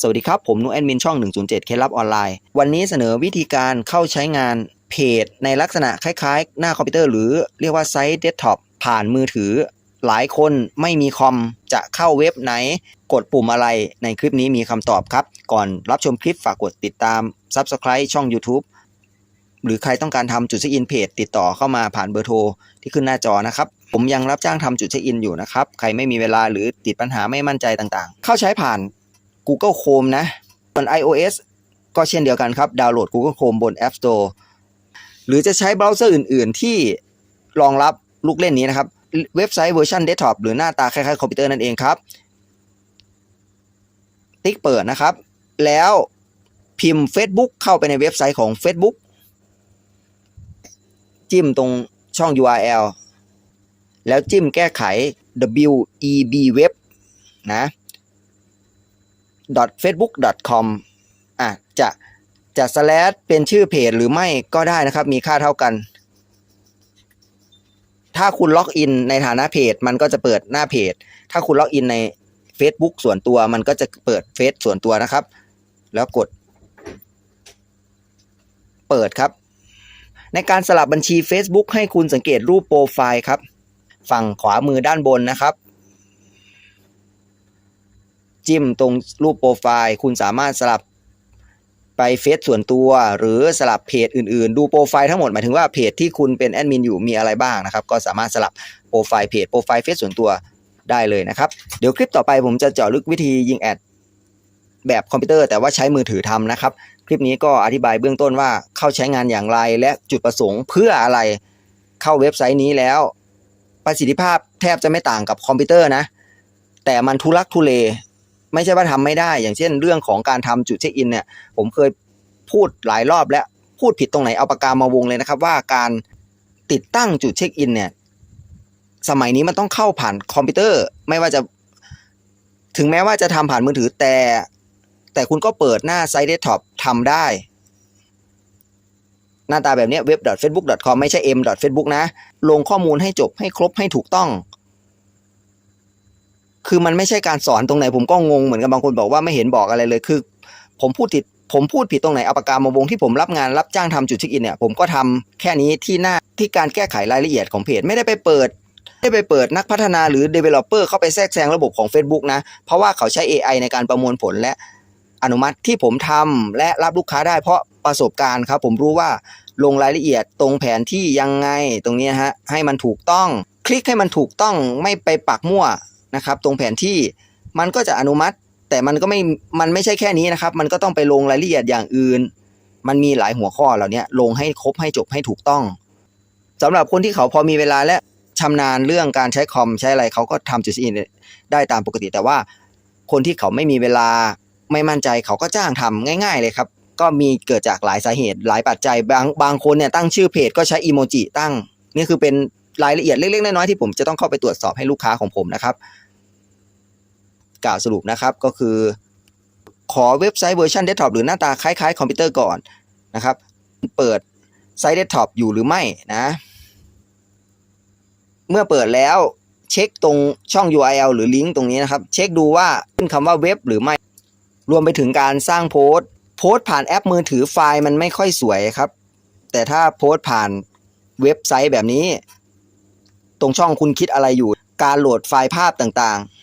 สวัสดีครับ ผมนุแอดมินช่อง 107 เคล็ดลับออนไลน์ วันนี้เสนอวิธีการเข้าใช้งานเพจ ในลักษณะคล้ายๆ หน้าคอมพิวเตอร์หรือเรียกว่าไซต์เดสก์ท็อปผ่านมือถือ หลายคนไม่มีคอมจะเข้าเว็บไหน กดปุ่มอะไรในคลิปนี้มีคำตอบครับ ก่อนรับชมคลิปฝากกดติดตาม Subscribe ช่อง YouTube หรือใครต้องการทำจุดเช็คอินเพจติดต่อเข้ามาผ่านเบอร์โทรที่ขึ้นหน้าจอนะครับ ผมยังรับจ้างทำจุดเช็คอินอยู่นะครับ ใครไม่มีเวลาหรือติดปัญหาไม่มั่นใจต่างๆ เข้าใช้ผ่าน Google Chrome นะส่วน iOS ก็เช่นเดียวกันครับ ดาวน์โหลด Google Chrome บน App Store หรือจะใช้เบราว์เซอร์อื่น ๆ ที่รองรับลูกเล่นนี้นะครับ เว็บไซต์เวอร์ชันเดสก์ท็อปหรือหน้าตาคล้ายๆคอมพิวเตอร์นั่นเองครับ ติ๊กเปิดนะครับ แล้วพิมพ์ Facebook เข้าไปในเว็บไซต์ของ Facebook จิ้มตรงช่อง URL แล้วจิ้มแก้ไข web web นะ facebook.com อะจะจะ slash เป็นชื่อเพจหรือไม่ก็ได้นะครับ มีค่าเท่ากัน ถ้าคุณล็อกอินในฐานะเพจ มันก็จะเปิดหน้าเพจ ถ้าคุณล็อกอินใน Facebook ส่วนตัวมันก็จะเปิดเฟซส่วนตัวนะครับ แล้วกด เปิดครับ ในการสลับบัญชี Facebook ให้คุณสังเกตรูปโปรไฟล์ครับ ฝั่งขวามือด้านบนนะครับ จิ้มตรงรูปโปรไฟล์ คุณสามารถสลับไปเฟซส่วนตัว หรือสลับเพจอื่นๆ ดูโปรไฟล์ทั้งหมดหมายถึงว่าเพจที่คุณเป็นแอดมินอยู่มีอะไรบ้างนะครับ ก็สามารถสลับโปรไฟล์เพจโปรไฟล์เฟซส่วนตัวได้เลยนะครับ เดี๋ยวคลิปต่อไปผมจะเจาะลึกวิธียิงแอดแบบคอมพิวเตอร์แต่ว่าใช้มือถือทำนะครับ คลิปนี้ก็อธิบายเบื้องต้นว่าเข้าใช้งานอย่างไรและจุดประสงค์เพื่ออะไรเข้าเว็บไซต์นี้แล้ว ประสิทธิภาพแทบจะไม่ต่างกับคอมพิวเตอร์นะ แต่มันทุลักทุเล ไม่ใช่ว่าทำไม่ได้ อย่างเช่น เรื่องของการทำจุดเช็คอินเนี่ย ผมเคยพูดหลายรอบแล้วพูดผิดตรงไหนเอาปากกามาวงเลยนะครับ ว่าการติดตั้งจุดเช็คอินเนี่ย สมัยนี้มันต้องเข้าผ่านคอมพิวเตอร์ ไม่ว่าจะ ถึงแม้ว่าจะทำผ่านมือถือแต่ แต่คุณก็เปิดหน้าไซต์เดสก์ท็อปทำได้ หน้าตาแบบนี้ web.facebook.com ไม่ใช่ m.facebook นะ ลงข้อมูลให้จบให้ครบให้ถูกต้อง คือมันไม่ใช่การสอนตรงไหนผมก็งงเหมือนกับบางคนบอกว่าไม่เห็นบอกอะไรเลยคือ ผมพูดผิดผมพูดผิดตรงไหนเอาปากกามาวงที่ผมรับงานรับจ้างทำจุดเช็คอินเนี่ย ผมก็ทำแค่นี้ที่หน้าที่การแก้ไขรายละเอียดของเพจไม่ได้ไปเปิดไม่ได้ไปเปิดนักพัฒนาหรือ Developer เข้าไปแทรกแซงระบบของ Facebook นะ เพราะว่าเขาใช้ AI ในการประมวลผลและอนุมัติที่ผมทำและรับลูกค้าได้เพราะประสบการณ์ครับ ผมรู้ว่าลงรายละเอียดตรงแผนที่ยังไงตรงนี้ฮะให้มันถูกต้อง คลิกให้มันถูกต้องไม่ไปปักมั่ว นะครับ ตรงแผนที่มันก็จะอนุมัติ แต่มันก็ไม่มันไม่ใช่แค่นี้นะครับ มันก็ต้องไปลงรายละเอียดอย่างอื่น มันมีหลายหัวข้อเหล่านี้ลงให้ครบให้จบให้ถูกต้องสำหรับคนที่เขาพอมีเวลาและชำนาญเรื่องการใช้คอมใช้อะไรเขาก็ทำจุดอินได้ตามปกติ แต่ว่าคนที่เขาไม่มีเวลาไม่มั่นใจเขาก็จ้างทำง่าย ๆ เลยครับ ก็มีเกิดจากหลายสาเหตุ หลายปัจจัยบางบางคนเนี่ยตั้งชื่อเพจก็ใช้อีโมจิตั้ง นี่คือเป็นรายละเอียดเล็กๆน้อยๆที่ผมจะต้องเข้าไปตรวจสอบให้ลูกค้าของผมนะครับ กล่าวสรุปนะครับก็คือ ขอเว็บไซต์เวอร์ชันเดสก์ท็อปหรือหน้าตาคล้ายๆ คอมพิวเตอร์ก่อนนะครับ เปิดไซต์เดสก์ท็อปอยู่หรือไม่นะ เมื่อเปิดแล้วเช็คตรงช่อง URL หรือลิงก์ตรงนี้นะครับ เช็คดูว่าขึ้นคำว่าเว็บหรือไม่ รวมไปถึงการสร้างโพสต์ โพสต์ผ่านแอปมือถือไฟล์มันไม่ค่อยสวยครับ แต่ถ้าโพสต์ผ่านเว็บไซต์แบบนี้ ตรงช่องคุณคิดอะไรอยู่ การโหลดไฟล์ภาพต่างๆ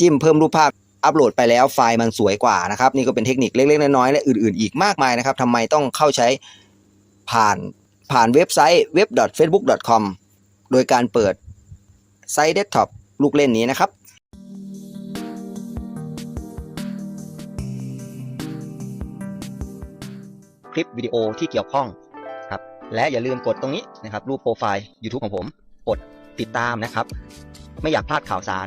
จิ้มเพิ่มรูปภาพอัปโหลดไปแล้วไฟล์มันสวยกว่านะครับ นี่ก็เป็นเทคนิคเล็กๆน้อยๆและอื่นๆ อีกมากมายนะครับทำไมต้องเข้าใช้ผ่านผ่านเว็บไซต์ web.facebook.com โดยการเปิดไซต์เดสก์ท็อปลูกเล่นนี้นะครับคลิปวิดีโอที่เกี่ยวข้องครับและอย่าลืมกดตรงนี้นะครับรูปโปรไฟล์ YouTube ของผม กดติดตามนะครับ ไม่อยากพลาดข่าวสาร